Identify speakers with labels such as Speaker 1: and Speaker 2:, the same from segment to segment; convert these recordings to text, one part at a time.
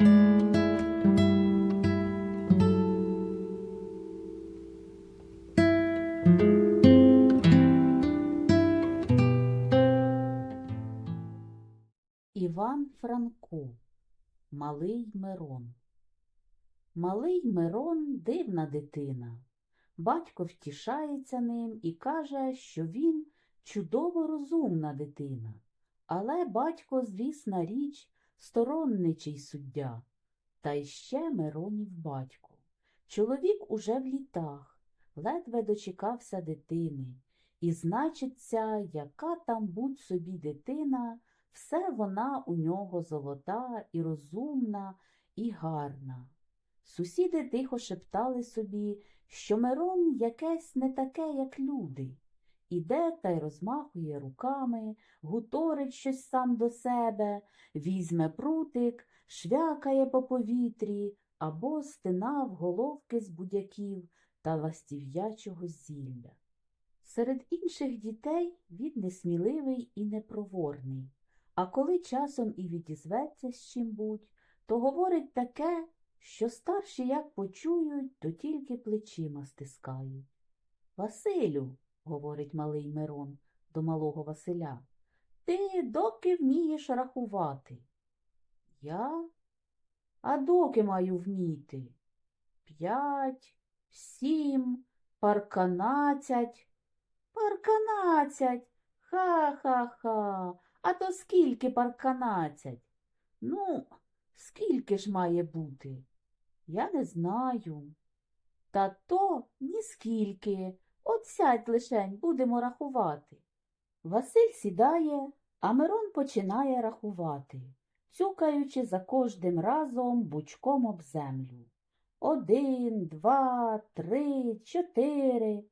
Speaker 1: Іван Франко Малий Мирон Малий Мирон дивна дитина. Батько втішається ним і каже, що він чудово розумна дитина. Але батько, звісна річ, сторонничий суддя. Та й ще Миронів батько. Чоловік уже в літах, ледве дочекався дитини. І, значиться, яка там будь собі дитина, все вона у нього золота і розумна, і гарна. Сусіди тихо шептали собі, що Мирон якесь не таке, як люди. Іде та й розмахує руками, гуторить щось сам до себе, візьме прутик, швякає по повітрі або стинав головки з будяків та ластів'ячого зілля. Серед інших дітей він несміливий і непроворний, а коли часом і відізветься з чим-будь, то говорить таке, що старші як почують, то тільки плечима стискають. Василю, говорить малий Мирон до малого Василя, ти доки вмієш рахувати? Я? А доки маю вміти? П'ять, сім, парканадцять. Парканадцять. Ха-ха-ха. А то скільки парканадцять? Ну, скільки ж має бути? Я не знаю. Та то ніскільки. От сядь лишень, будемо рахувати. Василь сідає, а Мирон починає рахувати, цюкаючи за кожним разом бучком об землю. Один, два, три, чотири.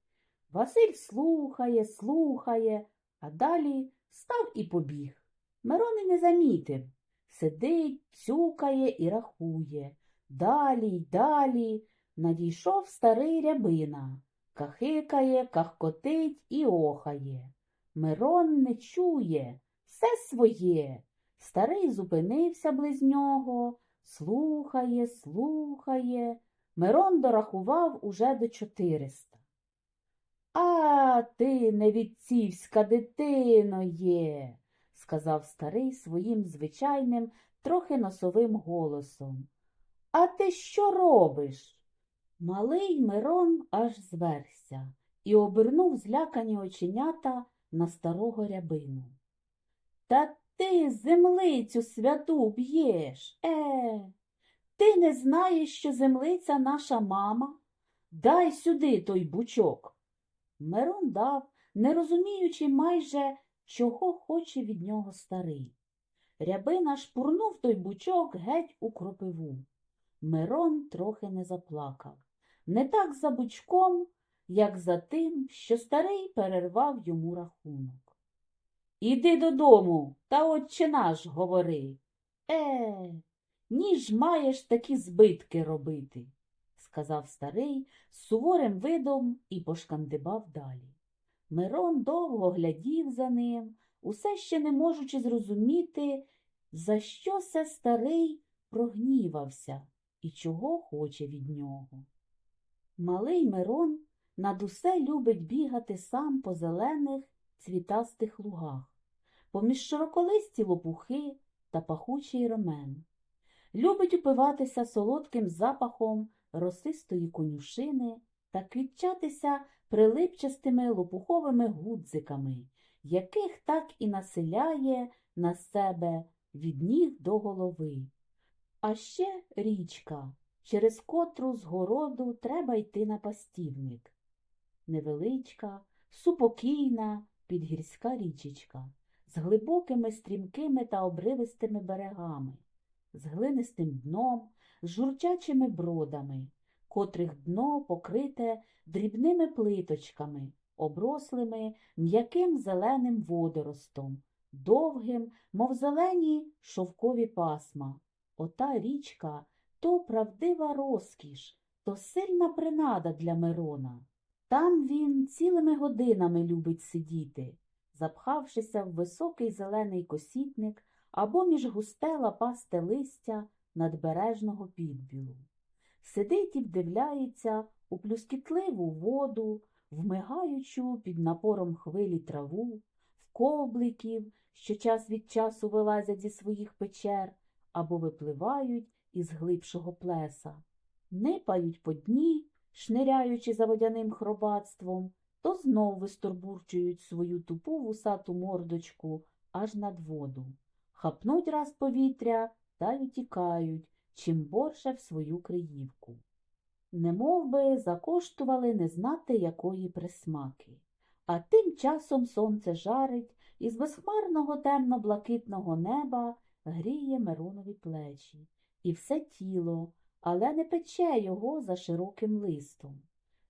Speaker 1: Василь слухає, слухає, а далі став і побіг. Мирон і не замітив. Сидить, цюкає і рахує. Далі й далі надійшов старий рябина, кахикає, кахкотить і охає. Мирон не чує, все своє. Старий зупинився близь нього, слухає, слухає. Мирон дорахував уже до чотириста. А ти невідцівська дитино є, сказав старий своїм звичайним, трохи носовим голосом. А ти що робиш? Малий Мирон аж зверся і обернув злякані оченята на старого рябину. Та ти землицю святу б'єш, е, ти не знаєш, що землиця наша мама? Дай сюди той бучок. Мирон дав, не розуміючи майже, чого хоче від нього старий. Рябина шпурнув той бучок геть у кропиву. Мирон трохи не заплакав. Не так за бучком, як за тим, що старий перервав йому рахунок. Іди додому, та отче наш говори. Е, ніж маєш такі збитки робити, сказав старий з суворим видом і пошкандибав далі. Мирон довго глядів за ним, усе ще не можучи зрозуміти, за що се старий прогнівався і чого хоче від нього. Малий Мирон над усе любить бігати сам по зелених цвітастих лугах, поміж широколисті лопухи та пахучий ромен. Любить упиватися солодким запахом росистої конюшини та квітчатися прилипчастими лопуховими гудзиками, яких так і населяє на себе від ніг до голови. А ще річка, через котру з городу треба йти на пастівник. Невеличка, супокійна, підгірська річечка, з глибокими стрімкими та обривистими берегами, з глинистим дном, з журчачими бродами, котрих дно покрите дрібними плиточками, оброслими м'яким зеленим водоростом, довгим, мов зелені шовкові пасма. Ота річка то правдива розкіш, то сильна принада для Мирона. Там він цілими годинами любить сидіти, запхавшися в високий зелений косітник або між густе лапасте листя надбережного підбілу. Сидить і вдивляється у плюскітливу воду, вмигаючу під напором хвилі траву, в ковбликів, що час від часу вилазять зі своїх печер або випливають із глибшого плеса, нипають по дні, шниряючи за водяним хробатством, то знов висторбурчують свою тупу вусату мордочку аж над воду, хапнуть раз повітря та й утікають, чим борше в свою криївку. Немов би закоштували не знати якої присмаки. А тим часом сонце жарить, і з безхмарного темно-блакитного неба гріє Миронові плечі, і все тіло, але не пече його за широким листом.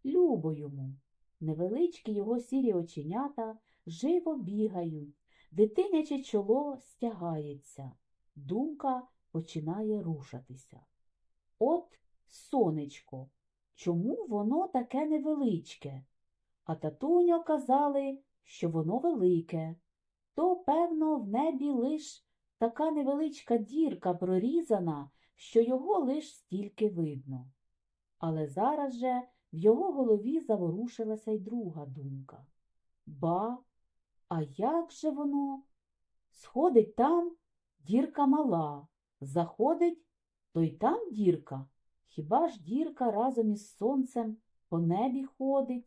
Speaker 1: Любо йому. Невеличкі його сірі оченята живо бігають, дитиняче чоло стягається, думка починає рушатися. От сонечко, чому воно таке невеличке? А татуньо казали, що воно велике. То, певно, в небі лиш така невеличка дірка прорізана, що його лиш стільки видно. Але зараз же в його голові заворушилася й друга думка. Ба, а як же воно? Сходить там дірка мала, заходить, то й там дірка. Хіба ж дірка разом із сонцем по небі ходить?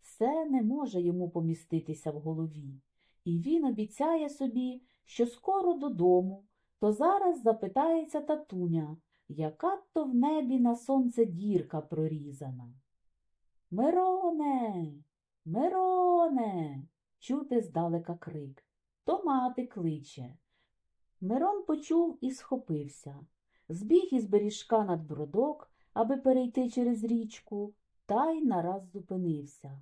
Speaker 1: Все не може йому поміститися в голові, і він обіцяє собі, що скоро додому, то зараз запитається татуня, яка то в небі на сонце дірка прорізана. Мироне, Мироне, чути здалека крик. То мати кличе. Мирон почув і схопився. Збіг із беріжка над бродок, аби перейти через річку, та й нараз зупинився.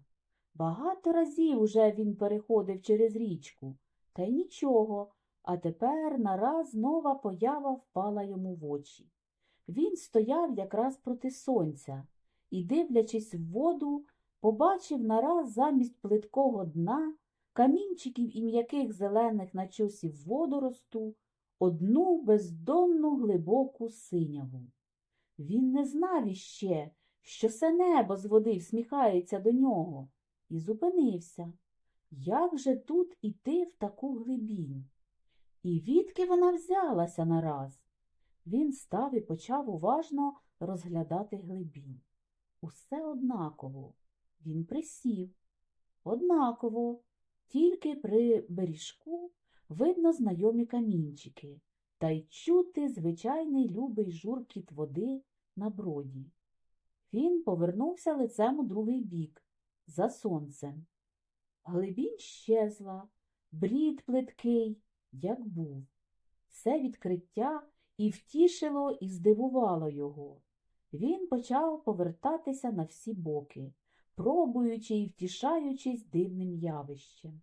Speaker 1: Багато разів уже він переходив через річку, та й нічого, а тепер нараз нова поява впала йому в очі. Він стояв якраз проти сонця і, дивлячись в воду, побачив нараз замість плиткого дна камінчиків і м'яких зелених начосів водоросту одну бездонну глибоку синяву. Він не знав іще, що все небо з води всміхається до нього, і зупинився. Як же тут іти в таку глибінь? І відки вона взялася нараз? Він став і почав уважно розглядати глибінь. Усе однаково. Він присів. Однаково, тільки при беріжку видно знайомі камінчики, та й чути звичайний любий журкіт води на броді. Він повернувся лицем у другий бік, за сонцем. Глибінь щезла, брід плиткий, як був. Все відкриття і втішило, і здивувало його. Він почав повертатися на всі боки, пробуючи і втішаючись дивним явищем.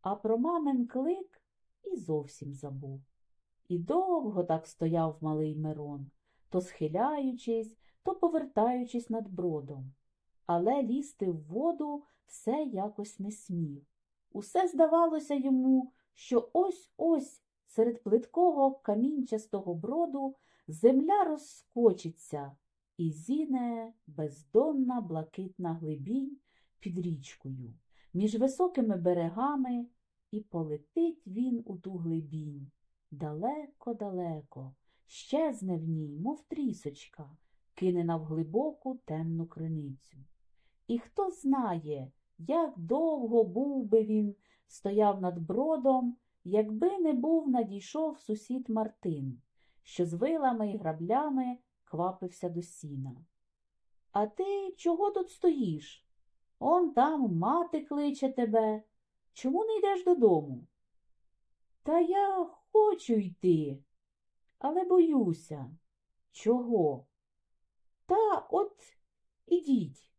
Speaker 1: А про мамин клик і зовсім забув. І довго так стояв малий Мирон, то схиляючись, то повертаючись над бродом. Але лізти в воду все якось не смів. Усе здавалося йому, що ось-ось серед плиткого камінчастого броду земля розскочиться і зіне бездонна блакитна глибінь під річкою, між високими берегами, і полетить він у ту глибінь. Далеко-далеко, щезне в ній, мов трісочка, кине навглибоку темну криницю. І хто знає, як довго був би він стояв над бродом, якби не був надійшов сусід Мартин, що з вилами і граблями квапився до сіна. А ти чого тут стоїш? Он там мати кличе тебе. Чому не йдеш додому? Та я хочу йти, але боюся. Чого? Та от ідіть.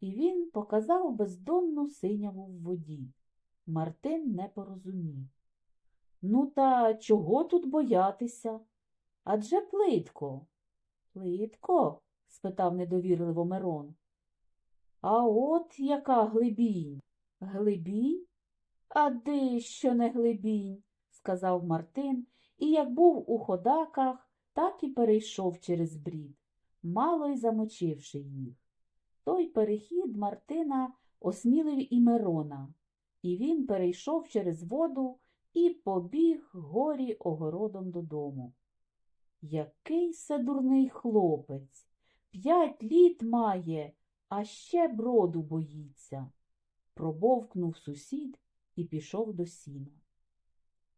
Speaker 1: І він показав бездонну синяву в воді. Мартин не порозумів. Ну, та чого тут боятися? Адже плитко. Плитко? спитав недовірливо Мирон. А от яка глибінь? Глибінь? А де що не глибінь, сказав Мартин, і як був у ходаках, так і перейшов через брід, мало й замочивши їх. Той перехід Мартина осмілив і Мирона, і він перейшов через воду і побіг горі огородом додому. Який се дурний хлопець, п'ять літ має, а ще броду боїться. Пробовкнув сусід і пішов до сіна.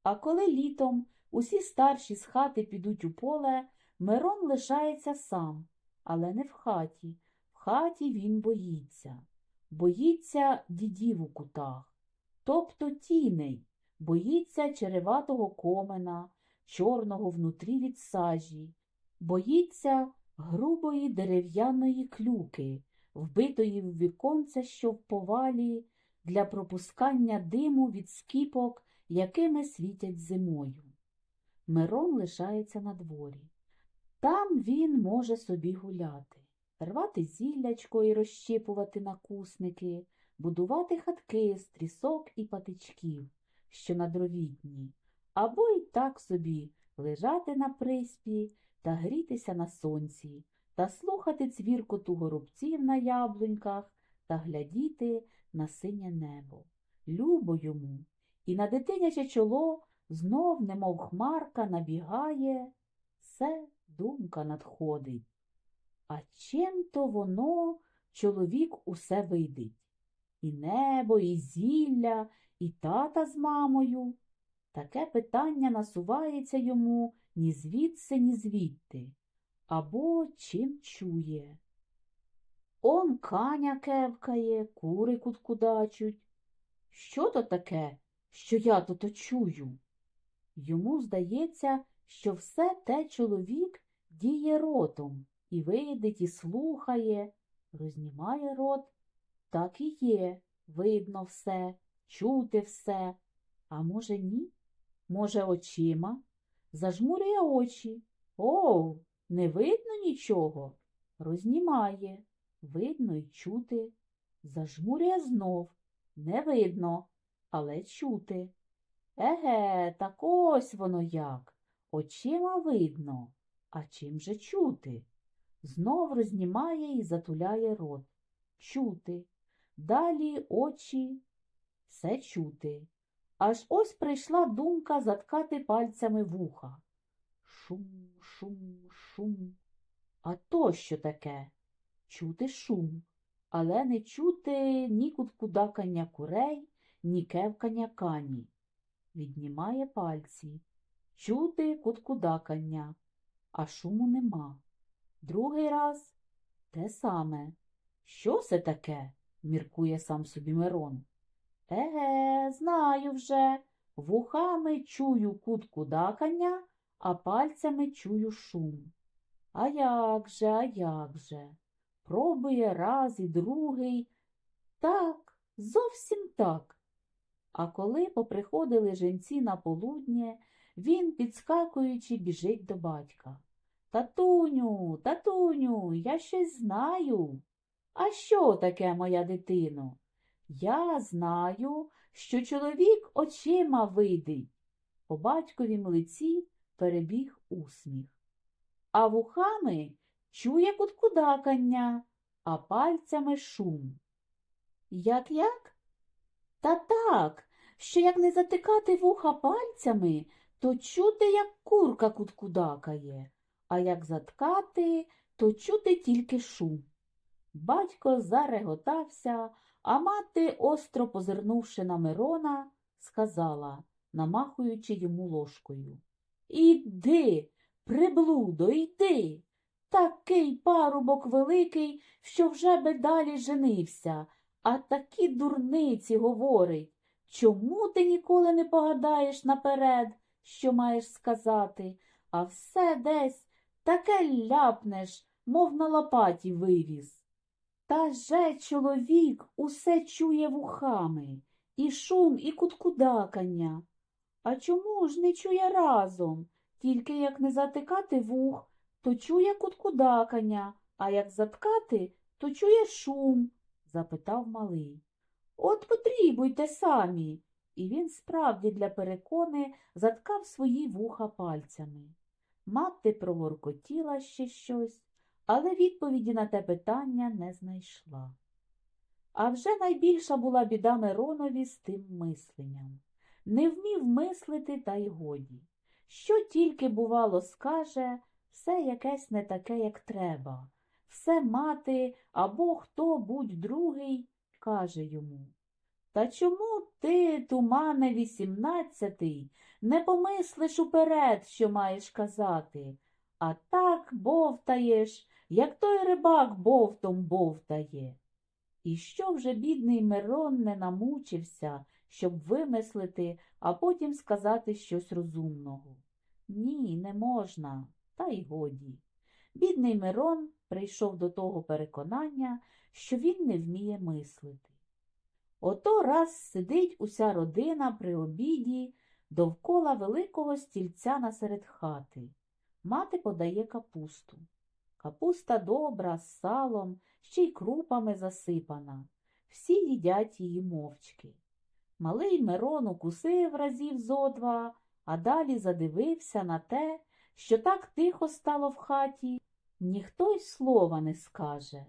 Speaker 1: А коли літом усі старші з хати підуть у поле, Мирон лишається сам, але не в хаті. В хаті він боїться. Боїться дідів у кутах, тобто тіней, боїться череватого комена, чорного внутрі від сажі, боїться грубої дерев'яної клюки, вбитої в віконце, що в повалі, для пропускання диму від скіпок, якими світять зимою. Мирон лишається на дворі. Там він може собі гуляти, рвати зіллячко і розщипувати накусники, будувати хатки з трісок і патичків, що на дровітні, або й так собі лежати на приспі та грітися на сонці, та слухати цвіркоту горобців на яблуньках та глядіти на синє небо. Любо йому, і на дитиняче чоло знов, немов хмарка, набігає, все думка надходить. А чим то воно чоловік усе видить? І небо, і зілля, і тата з мамою. Таке питання насувається йому ні звідси, ні звідти, або чим чує. Он каня кевкає, кури куткудачуть. Що то таке, що я тут чую? Йому здається, що все те чоловік діє ротом, і видить, і слухає, рознімає рот. Так і є, видно все, чути все. А може, ні? Може, очима? Зажмурює очі. О, не видно нічого. Рознімає. Видно й чути. Зажмурює знов. Не видно, але чути. Еге, так ось воно як. Очима видно, а чим же чути? Знов рознімає і затуляє рот. Чути. Далі очі, все чути. Аж ось прийшла думка заткати пальцями вуха. Шум, шум, шум. А то що таке? Чути шум, але не чути ні куткудакання курей, ні кевкання кані. Віднімає пальці. Чути куткудакання, а шуму нема. Другий раз те саме. Що це таке? Міркує сам собі Мирон. Еге, знаю вже. Вухами чую куткудакання, а пальцями чую шум. А як же, а як же? Пробує раз і другий. Так, зовсім так. А коли поприходили женці на полуднє, він, підскакуючи, біжить до батька. Татуню, татуню, я щось знаю. А що таке, моя дитино? Я знаю, що чоловік очима видить. По батьковім лиці перебіг усміх. А вухами чує куткудакання, а пальцями шум. Як як? Та так, що як не затикати вуха пальцями, то чути, як курка куткудакає, а як заткати, то чути тільки шум. Батько зареготався, а мати, остро позирнувши на Мирона, сказала, намахуючи йому ложкою. Іди, приблудо, йди. Такий парубок великий, що вже би далі женився, а такі дурниці говорить. Чому ти ніколи не погадаєш наперед, що маєш сказати, а все десь таке ляпнеш, мов на лопаті вивіз. Та же чоловік усе чує вухами, і шум, і куткудакання. А чому ж не чує разом? Тільки як не затикати вух, то чує куткудакання, а як заткати, то чує шум, запитав малий. От потрібуйте самі. І він справді для перекони заткав свої вуха пальцями. Мати проворкотіла ще щось, але відповіді на те питання не знайшла. А вже найбільша була біда Миронові з тим мисленням. Не вмів мислити, та й годі. Що тільки, бувало, скаже, все якесь не таке, як треба. Все мати або хто будь другий каже йому. Та чому ти, тумане вісімнадцятий, не помислиш уперед, що маєш казати, а так бовтаєш, як той рибак бовтом бовтає. І що вже бідний Мирон не намучився, щоб вимислити, а потім сказати щось розумного. Ні, не можна, та й годі. Бідний Мирон прийшов до того переконання, що він не вміє мислити. Ото раз сидить уся родина при обіді довкола великого стільця насеред хати. Мати подає капусту. Капуста добра, з салом, ще й крупами засипана. Всі їдять її мовчки. Малий Мирон укусив разів зо два, а далі задивився на те, що так тихо стало в хаті, ніхто й слова не скаже.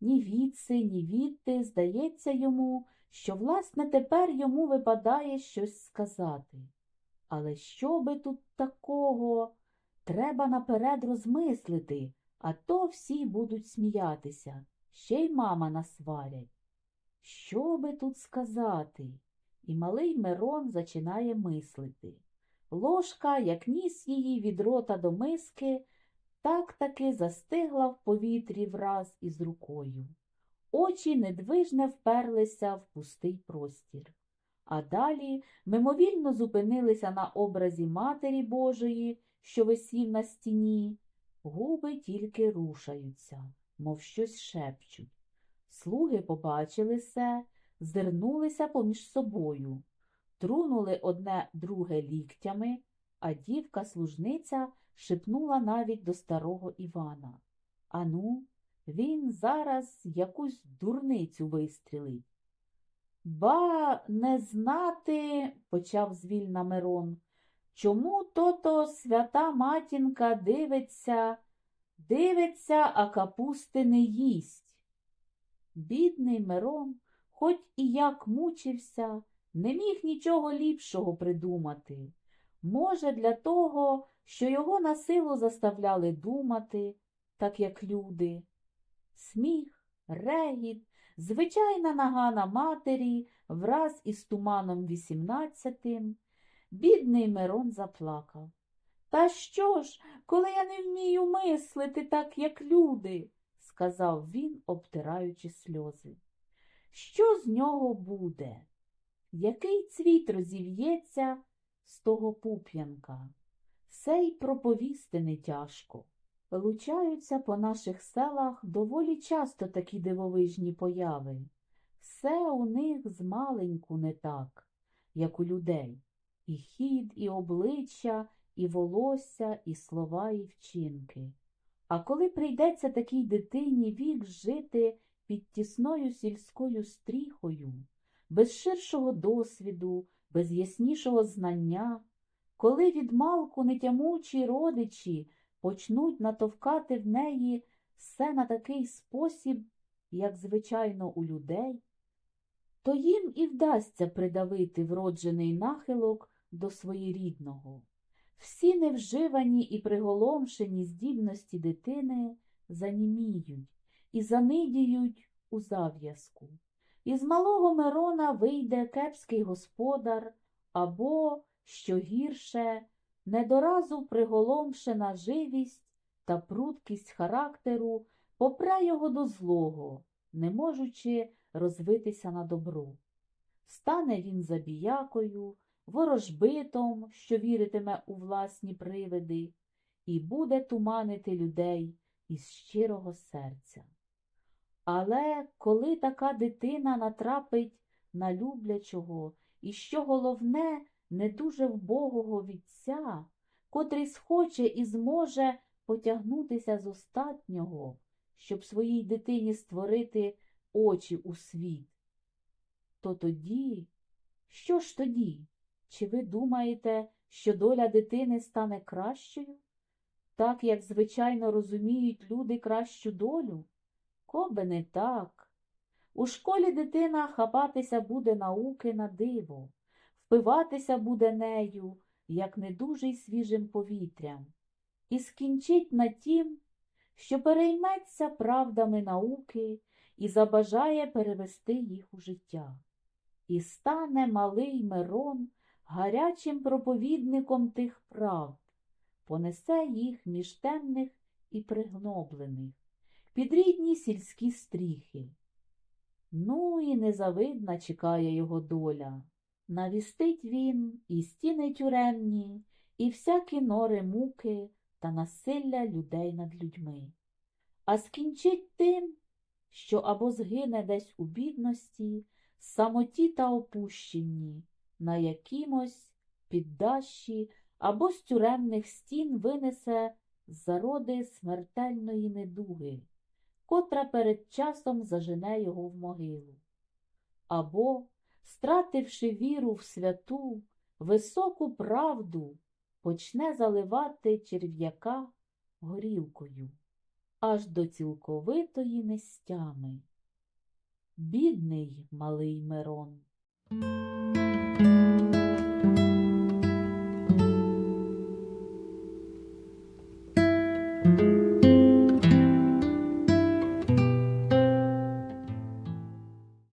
Speaker 1: Ні відси, ні відти, здається йому, що, власне, тепер йому випадає щось сказати. Але що би тут такого? Треба наперед розмислити, а то всі будуть сміятися, ще й мама насварять. Що би тут сказати? І малий Мирон зачинає мислити. Ложка, як ніс її від рота до миски, так таки застигла в повітрі враз із рукою. Очі недвижне вперлися в пустий простір. А далі мимовільно зупинилися на образі Матері Божої, що висів на стіні. Губи тільки рушаються, мов щось шепчуть. Слуги побачили се, зернулися поміж собою, трунули одне друге ліктями, а дівка-служниця шепнула навіть до старого Івана. Ану, він зараз якусь дурницю вистрілить. Ба не знати, почав звільна Мирон, чому то-то свята матінка дивиться, дивиться, а капусти не їсть. Бідний Мирон, хоч і як мучився, не міг нічого ліпшого придумати. Може, для того, що його на силу заставляли думати, так як люди. Сміх, регіт, звичайна нагана матері враз із туманом вісімнадцятим. Бідний Мирон заплакав. Та що ж, коли я не вмію мислити так, як люди, сказав він, обтираючи сльози. Що з нього буде? Який цвіт розів'ється з того пуп'янка? Сей проповісти не тяжко. Лучаються по наших селах доволі часто такі дивовижні появи. Все у них змаленьку не так, як у людей. І хід, і обличчя, і волосся, і слова, і вчинки. А коли прийдеться такій дитині вік жити під тісною сільською стріхою, без ширшого досвіду, без яснішого знання, коли відмалку нетямучі родичі почнуть натовкати в неї все на такий спосіб, як звичайно у людей, то їм і вдасться придавити вроджений нахилок до своєрідного. Всі невживані і приголомшені здібності дитини заніміють і занидіють у зав'язку. Із малого Мирона вийде кепський господар або, що гірше, недоразу приголомшена живість та пруткість характеру попре його до злого, не можучи розвитися на добро. Стане він забіякою, ворожбитом, що віритиме у власні привиди, і буде туманити людей із щирого серця. Але коли така дитина натрапить на люблячого і, що головне, не дуже вбогого вітця, котрий схоче і зможе потягнутися з остатнього, щоб своїй дитині створити очі у світ, то тоді, що ж тоді? Чи ви думаєте, що доля дитини стане кращою? так, як звичайно розуміють люди кращу долю? Коби не так. У школі дитина хапатися буде науки на диво, впиватися буде нею, як недужий свіжим повітрям, і скінчить на тім, що перейметься правдами науки і забажає перевести їх у життя. І стане малий Мирон гарячим проповідником тих правд, понесе їх між темних і пригноблених, під рідні сільські стріхи. Ну і незавидна чекає його доля. Навістить він і стіни тюремні, і всякі нори муки та насилля людей над людьми. А скінчить тим, що або згине десь у бідності, самоті та опущенні, на якимось піддащі або з тюремних стін винесе зароди смертельної недуги, котра перед часом зажене його в могилу. Або, стративши віру в святу, високу правду, почне заливати черв'яка горілкою аж до цілковитої нестями. Бідний малий Мирон.